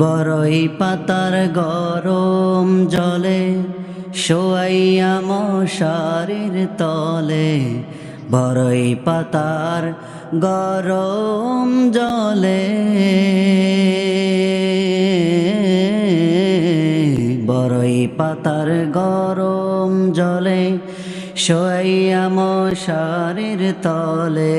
বড়ই পাতার গরম জলে, শোয়াইয়া মশারির তলে। বড়ই পাতার গরম জলে বড়ই পাতার গরম জলে, শোয়াইয়া মশারির তলে।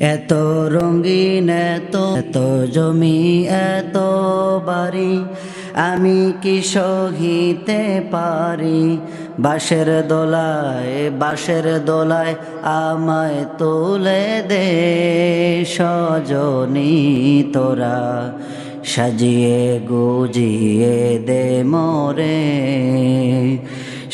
এত রঙিন, এত এত জমি, এত বাড়ি, আমি কি সহিতে পারি? বাঁশের দোলায় বাঁশের দোলায় আমায় তুলে দে সজনী তোরা। সাজিয়ে গুজিয়ে দে মোরে।